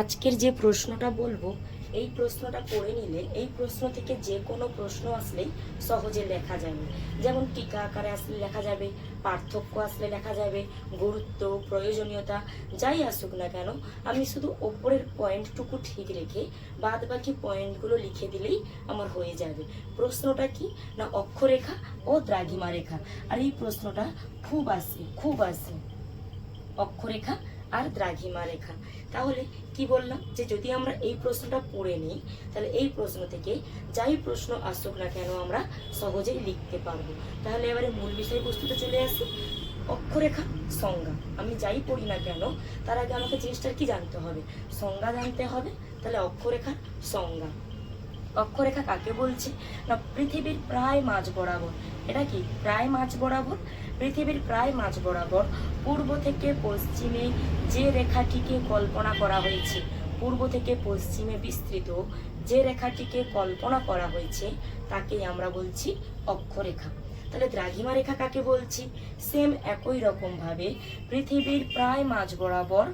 আজকের যে প্রশ্নটা বলব, এই প্রশ্নটা পড়ে নিলে, এই প্রশ্ন থেকে যে কোনো প্রশ্ন আসলেই সহজে লেখা যাবে। যেমন টিকা আকারে আসলে লেখা যাবে, পার্থক্য আসলে লেখা যাবে, গুরুত্ব, প্রয়োজনীয়তা, যাই আসুক না কেন, আমি শুধু ওপরের পয়েন্টটুকু ঠিক রেখে বাদ বাকি পয়েন্টগুলো লিখে দিলেই আমার হয়ে যাবে। প্রশ্নটা কি? না অক্ষরেখা ও দ্রাঘিমা রেখা আর এই প্রশ্নটা খুব আসে খুব আসে। অক্ষরেখা আর দ্রাঘিমা রেখা তাহলে কি বললাম? যে যদি আমরা এই প্রশ্নটা পড়ে নিই, তাহলে এই প্রশ্ন থেকে যাই প্রশ্ন আসুক না কেন আমরা সহজেই লিখতে পারব। তাহলে এবারে মূল বিষয়বস্তুতে চলে আসি। অক্ষরেখা, সংজ্ঞা। আমি যাই পড়ি না কেন, তার আগে আমাকে জিনিসটার কি জানতে হবে? সংজ্ঞা জানতে হবে। তাহলে অক্ষরেখার সংজ্ঞা। অক্ষরেখা কাকে বলছে? না, পৃথিবীর প্রায় মাঝ বরাবর। এটা কি? প্রায় মাঝ বরাবর? পৃথিবীর প্রায় মাঝ বরাবর। পূর্ব থেকে পশ্চিমে যে রেখাটিকে কল্পনা করা হয়েছে, পূর্ব থেকে পশ্চিমে বিস্তৃত যে রেখাটিকে কল্পনা করা হয়েছে তাকেই আমরা বলছি অক্ষরেখা। তাহলে দ্রাঘিমা রেখা কাকে বলছি? সেম একই রকম ভাবে পৃথিবীর প্রায় মাঝ বরাবর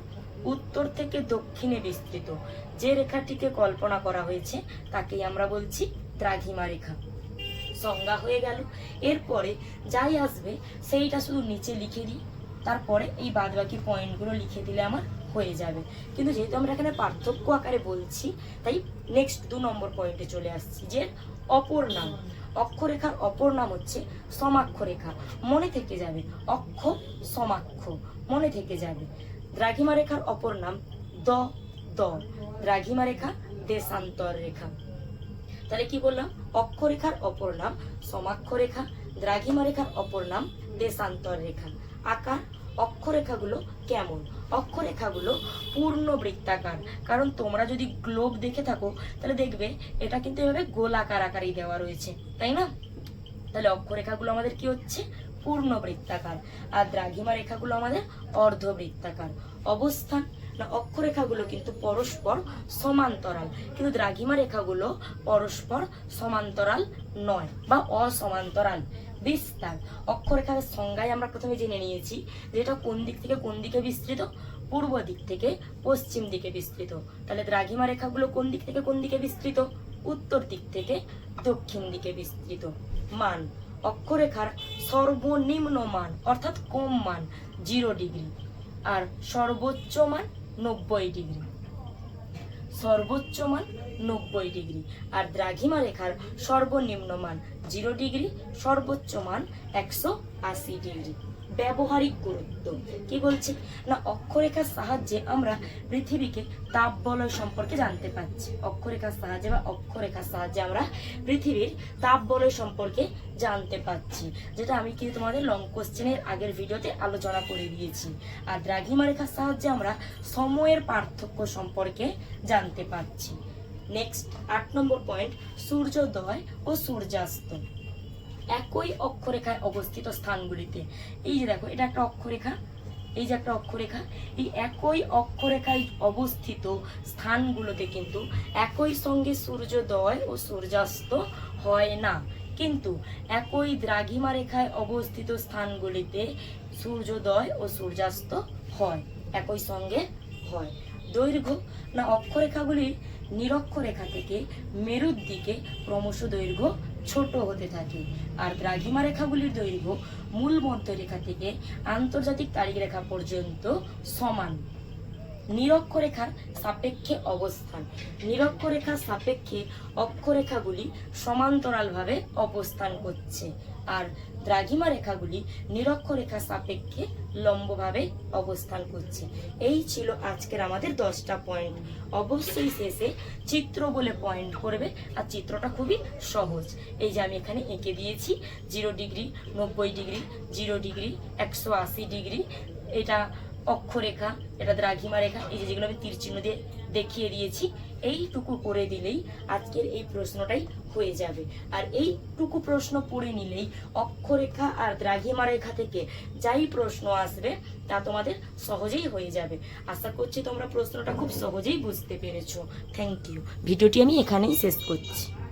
উত্তর থেকে দক্ষিণে বিস্তৃত। যে রেখাটিকে কল্পনা করা হয়েছে, তাকেই আমরা বলছি দ্রাঘিমা রেখা। সংজ্ঞা হয়ে গেল। এরপরে যাই আসবে, সেইটা শুধু নিচে লিখে দিই। তারপরে এই বাদবাকি পয়েন্টগুলো লিখে দিলে আমার হয়ে যাবে। কিন্তু যেহেতু আমরা এখানে পার্থক্য আকারে বলছি, তাই নেক্সট দু নম্বর পয়েন্টে চলে আসছি, যে অপর নাম। অক্ষরেখার অপর নাম হচ্ছে সমাক্ষরেখা। মনে থেকে যাবে অক্ষ সমাক্ষ। মনে থেকে যাবে। দ্রাঘিমা রেখার অপর নাম দ দ। দ্রাঘিমা রেখা দেশান্তর রেখা তাহলে কি বললাম? অক্ষরেখার অপর নাম সমাক্ষরেখা দ্রাঘিমা রেখার অপর নাম দেশান্তর রেখা আকার, অক্ষরেখাগুলো কেমন? অক্ষরেখাগুলো পূর্ণ বৃত্তাকার কারণ তোমরা যদি গ্লোব দেখে থাকো, তাহলে দেখবে এটা কিন্তু এভাবে গোলাকার আকারেই দেওয়া রয়েছে। তাই না? তাহলে অক্ষরেখাগুলো আমাদের কি হচ্ছে? পূর্ণ বৃত্তাকার। আর দ্রাঘিমা রেখাগুলো আমাদের অর্ধবৃত্তাকার অবস্থান না, অক্ষরেখাগুলো কিন্তু পরস্পর সমান্তরাল। কিন্তু দ্রাঘিমা রেখাগুলো পরস্পর সমান্তরাল নয় বা অসমান্তরাল। বিস্তার। অক্ষরেখার সংজ্ঞায় আমরা প্রথমে জেনে নিয়েছি যে এটা কোন দিক থেকে কোন দিকে বিস্তৃত? পূর্ব দিক থেকে পশ্চিম দিকে বিস্তৃত। তাহলে দ্রাঘিমা রেখাগুলো কোন দিক থেকে কোন দিকে বিস্তৃত? উত্তর দিক থেকে দক্ষিণ দিকে বিস্তৃত। মান। অক্ষরেখার সর্বনিম্ন মান অর্থাৎ কম মান জিরো ডিগ্রি আর সর্বোচ্চ মান নব্বই ডিগ্রি। সর্বোচ্চ মান নব্বই ডিগ্রি আর দ্রাঘিমা রেখার সর্বনিম্ন মান জিরো ডিগ্রি সর্বোচ্চ মান একশো আশি ব্যবহারিক গুরুত্ব। কি বলছে? না, অক্ষরেখার সাহায্যে আমরা পৃথিবীকে তাপ বলয় সম্পর্কে জানতে পারছি। অক্ষরেখার সাহায্যে বা অক্ষরেখার সাহায্যে আমরা পৃথিবীর তাপ বলয় সম্পর্কে জানতে পারছি। যেটা আমি কিন্তু তোমাদের লং কোশ্চেনের আগের ভিডিওতে আলোচনা করে দিয়েছি। আর দ্রাঘিমা রেখার সাহায্যে আমরা সময়ের পার্থক্য সম্পর্কে জানতে পারছি। নেক্সট আট নম্বর পয়েন্ট সূর্যোদয় ও সূর্যাস্ত। একই অক্ষরেখায় অবস্থিত স্থানগুলিতে। এই যে দেখো, এটা একটা অক্ষরেখা, এই যে একটা অক্ষরেখা, এই একই অক্ষরেখায় অবস্থিত স্থানগুলোতে কিন্তু একই সঙ্গে সূর্যোদয় ও সূর্যাস্ত হয় না। কিন্তু একই দ্রাঘিমা রেখায় অবস্থিত স্থানগুলিতে সূর্যোদয় ও সূর্যাস্ত হয়, একই সঙ্গে হয়। দৈর্ঘ্য, না অক্ষরেখাগুলির নিরক্ষরেখা থেকে মেরুর দিকে ক্রমশ দৈর্ঘ্য ছোট হতে থাকে। আর দ্রাঘিমা রেখাগুলির দৈর্ঘ্য মূল মধ্যরেখা থেকে আন্তর্জাতিক তারিখ রেখা পর্যন্ত সমান। নিরক্ষরেখার সাপেক্ষে অবস্থান। নিরক্ষরেখার সাপেক্ষে অক্ষরেখাগুলি সমান্তরালভাবে অবস্থান করছে আর দ্রাঘিমা রেখাগুলি নিরক্ষরেখার সাপেক্ষে লম্বভাবে অবস্থান করছে। এই ছিল আজকের আমাদের দশটা পয়েন্ট। অবশ্যই শেষে চিত্র বলে পয়েন্ট করবে আর চিত্রটা খুবই সহজ। এই যে আমি এখানে এঁকে দিয়েছি, জিরো ডিগ্রি, নব্বই ডিগ্রি, জিরো ডিগ্রি, একশো আশি ডিগ্রি, এটা অক্ষরেখা, এটা দ্রাঘিমা রেখা, এই যে যেগুলো আমি তীর চিহ্ন দিয়ে দেখিয়ে দিয়েছি, এইটুকু করে দিলেই আজকের এই প্রশ্নটাই হয়ে যাবে। আর এইটুকু প্রশ্ন পড়ে নিলেই অক্ষরেখা আর দ্রাঘিমা রেখা থেকে যাই প্রশ্ন আসবে, তা তোমাদের সহজেই হয়ে যাবে। আশা করছি তোমরা প্রশ্নটা খুব সহজেই বুঝতে পেরেছ। থ্যাংক ইউ ভিডিওটি আমি এখানেই শেষ করছি।